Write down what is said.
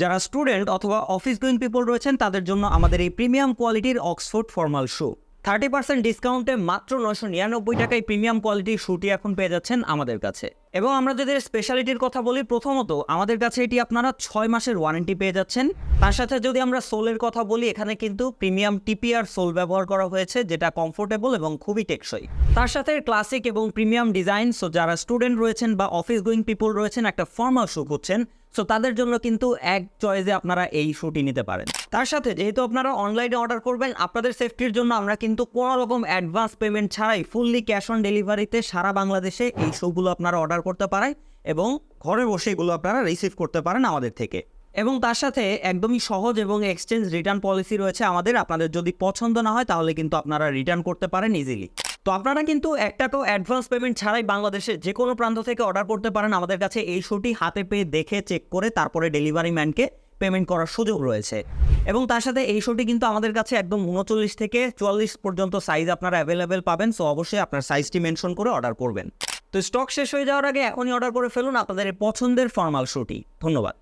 যারা স্টুডেন্ট অথবা office going people রয়েছেন, তাদের জন্য আমাদের এই প্রিমিয়াম কোয়ালিটির Oxford formal shoe. Thirty percent ডিসকাউন্টে মাত্র নশো নিরানব্বই টাকায় প্রিমিয়াম কোয়ালিটির শুটি এখন পেয়ে যাচ্ছেন আমাদের কাছে। এবং আমরা যদি স্পেশালিটির কথা বলি, প্রথমত আমাদের কাছে এটি আপনারা ছয় মাসের ওয়ারেন্টি পেয়ে যাচ্ছেন। তার সাথে যদি আমরা সোলের কথা বলি, এখানে কিন্তু প্রিমিয়াম টিপিআর সোল ব্যবহার করা হয়েছে, যেটা কমফোর্টেবল এবং খুবই টেকসই। তার সাথে ক্লাসিক এবং প্রিমিয়াম ডিজাইন সো যারা স্টুডেন্ট রয়েছেন বা অফিস গোয়িং পিপল রয়েছেন, একটা ফর্মাল শু খুঁজছেন সো তাদের জন্য কিন্তু এক চয়েসে আপনারা এই শুটি নিতে পারেন। তার সাথে যেহেতু আপনারা অনলাইনে অর্ডার করবেন, আপনাদের সেফটির জন্য আমরা কিন্তু কোনো রকম অ্যাডভান্স পেমেন্ট ছাড়াই ফুললি ক্যাশ অন ডেলিভারিতে সারা বাংলাদেশে এই শুগুলো আপনারা অর্ডার করতে পারেন এবং ঘরে বসে এগুলো আপনারা রিসিভ করতে পারেন আমাদের থেকে। এবং তার সাথে একদমই সহজ এবং এক্সচেঞ্জ রিটার্ন পলিসি রয়েছে আমাদের। আপনাদের যদি পছন্দ না হয় তাহলে কিন্তু আপনারা রিটার্ন করতে পারেন ইজিলি তো আপনারা কিন্তু একটা তো অ্যাডভান্স পেমেন্ট ছাড়াই বাংলাদেশের যে কোনো প্রান্ত থেকে অর্ডার করতে পারেন। আমাদের কাছে এই শোটি হাতে পেয়ে দেখে চেক করে তারপরে ডেলিভারি ম্যানকে পেমেন্ট করার সুযোগ রয়েছে। এবং তার সাথে এই শোটি কিন্তু আমাদের কাছে একদম উনচল্লিশ থেকে চুয়াল্লিশ পর্যন্ত সাইজ আপনারা অ্যাভেলেবেল পাবেন। সো অবশ্যই আপনার সাইজটি মেনশন করে অর্ডার করবেন। তো স্টক শেষ হয়ে যাওয়ার আগে এখনই অর্ডার করে ফেলুন আপনাদের পছন্দের ফর্মাল শুটি। ধন্যবাদ।